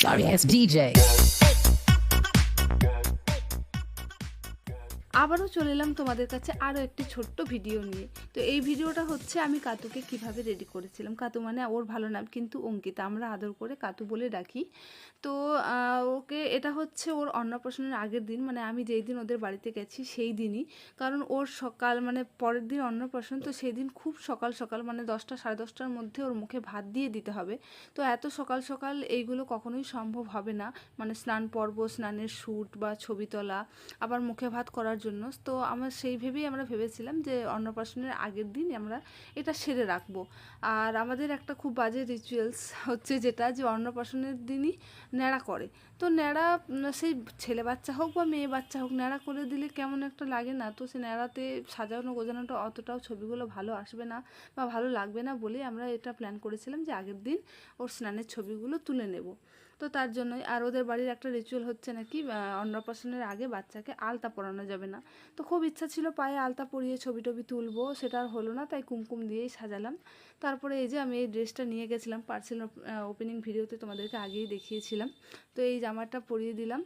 Sorry ass DJ. আবারও চলে এলাম তোমাদের কাছে আরও একটি ছোট্ট ভিডিও নিয়ে। তো এই ভিডিওটা হচ্ছে আমি কাতুকে কীভাবে রেডি করেছিলাম। কাতু মানে ওর ভালো নাম কিন্তু অঙ্কিতা। আমরা আদর করে কাতু বলে ডাকি। তো ওকে এটা হচ্ছে ওর অন্নপ্রাশনের আগের দিন। মানে আমি যেই দিন ওদের বাড়িতে গেছি সেই দিনই। কারণ ওর সকাল মানে পরের দিন অন্নপ্রাশন, তো সেই দিন খুব সকাল সকাল মানে দশটা, সাড়ে দশটার মধ্যে ওর মুখে ভাত দিয়ে দিতে হবে। তো এত সকাল সকাল এইগুলো কখনোই সম্ভব হবে না। মানে স্নান পর্ব, স্নানের শ্যুট বা ছবি তোলা, আবার মুখে ভাত করার জন্য তো আমরা সেই ভেবেই আমরা ভেবেছিলাম যে অন্নপ্রাশনের আগের দিন আমরা এটা সেরে রাখব। আর আমাদের একটা খুব বাজে রিচুয়ালস হচ্ছে যেটা যে অন্নপ্রাশনের দিনই ন্যাড়া করে। তো ন্যাড়া সেই ছেলে বাচ্চা হোক বা মেয়ে বাচ্চা হোক, ন্যাড়া করে দিলে কেমন একটা লাগে না? তো সে ন্যাড়াতে সাজানো গোজানোটা অতটাও ছবিগুলো ভালো আসবে না বা ভালো লাগবে না বলেই আমরা এটা প্ল্যান করেছিলাম যে আগের দিন ওর স্নানের ছবিগুলো তুলে নেব। তো তার জন্যই, আর ওদের বাড়ির একটা রিচুয়াল হচ্ছে নাকি অন্নপ্রাশনের আগে বাচ্চাকে আলতা পরানো যাবে না। তো খুব ইচ্ছা ছিল পায়ে আলতা পরিয়ে ছবি টবি তুলবো, সেটা আর হলো না, তাই কুমকুম দিয়েই সাজালাম। তারপরে এই যে আমি এই ড্রেসটা নিয়ে গেছিলাম পার্সেল ওপেনিং ভিডিওতে তোমাদেরকে আগেই দেখিয়েছিলাম। তো এই জামাটা পরিয়ে দিলাম।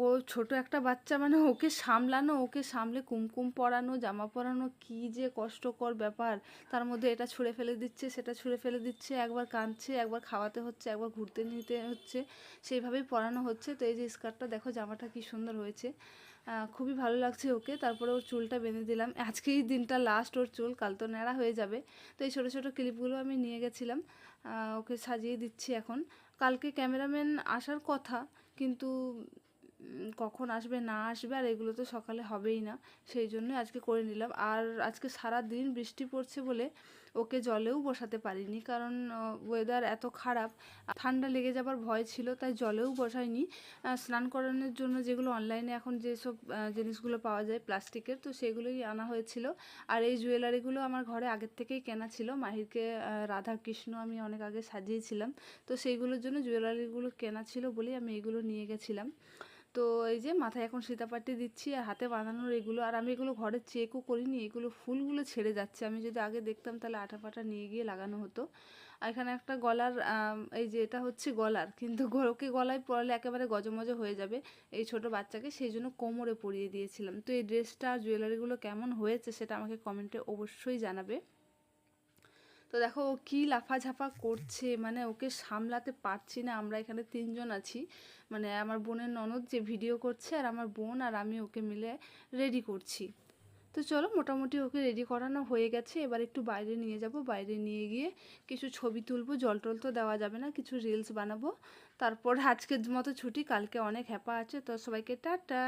ও ছোট একটা বাচ্চা মানে ওকে সামলানো, ওকে সামলে কুমকুম পরানো, জামা পরানো কি যে কষ্টকর ব্যাপার। তার মধ্যে এটা ছুঁড়ে ফেলে দিচ্ছে, সেটা ছুঁড়ে ফেলে দিচ্ছে, একবার কাঁদছে, একবার খাওয়াতে হচ্ছে, একবার ঘুরতে নিতে হচ্ছে, সেইভাবেই পরানো হচ্ছে। তো এই যে স্কার্টটা, দেখো জামাটা কি সুন্দর হয়েছে। খুবই ভালো লাগছে ওকে। তারপরে ওর চুলটা বেঁধে দিলাম। আজকেই দিনটা লাস্ট ওর চুল কাল তো ন্যাড়া হয়ে যাবে। তো এই ছোটো ছোটো ক্লিপগুলো আমি নিয়ে গেছিলাম। ওকে সাজিয়ে দিচ্ছি এখন। কালকে ক্যামেরাম্যান আসার কথা কিন্তু কখন আসবে, না আসবে, আর এগুলো তো সকালে হবেই না। সেই জন্য আজকে করে নিলাম। আর আজকে সারা দিন বৃষ্টি পড়ছে বলে ওকে জলেও বসাতে পারিনি কারণ ওয়েদার এত খারাপ। ঠান্ডা লেগে যাবার ভয় ছিল, তাই জলেও বসাইনি। স্নান করানোর জন্য যেগুলো অনলাইনে এখন যেসব জিনিসগুলো পাওয়া যায় প্লাস্টিকের, তো সেগুলোই আনা হয়েছিল। আর এই জুয়েলারিগুলো আমার ঘরে আগের থেকেই কেনা ছিল। মাহিরকে রাধা কৃষ্ণ আমি অনেক আগে সাজিয়েছিলাম। তো সেইগুলোর জন্য জুয়েলারিগুলো কেনা ছিল বলেই আমি এগুলো নিয়ে গেছিলাম। তো এই যে মাথায় এখন সীতাপাটি দিচ্ছি আর হাতে বাঁধানোর এগুলো, আর আমি এগুলো ঘরে চেকও করিনি, এগুলো ফুলগুলো ছেড়ে যাচ্ছে। আমি যদি আগে দেখতাম তাহলে আঠা পাটা নিয়ে গিয়ে লাগানো হতো। আর এখানে একটা গলার এই যে এটা হচ্ছে গলার, কিন্তু ওকে গলায় পরালে একেবারে গজমজ হয়ে যাবে এই ছোট বাচ্চাকে, সেই জন্য কোমরে পরিয়ে দিয়েছিলাম। তো এই ড্রেসটা আর জুয়েলারিগুলো কেমন হয়েছে সেটা আমাকে কমেন্টে অবশ্যই জানাবে। তো দেখো, ও কী লাফাঝাপা করছে মানে ওকে সামলাতে পারছি না, আমরা এখানে তিনজন আছি। মানে আমার বোনের ননদ যে ভিডিও করছে আর আমার বোন আর আমি ওকে মিলে রেডি করছি। তো চলো, মোটামুটি ওকে রেডি করানো হয়ে গেছে। এবার একটু বাইরে নিয়ে যাব। বাইরে নিয়ে গিয়ে কিছু ছবি তুলবো। জল টল তো দেওয়া যাবে না, কিছু রিলস বানাবো। তারপর আজকের মতো ছুটি, কালকে অনেক হ্যাপা আছে, তো সবাইকে টাটা।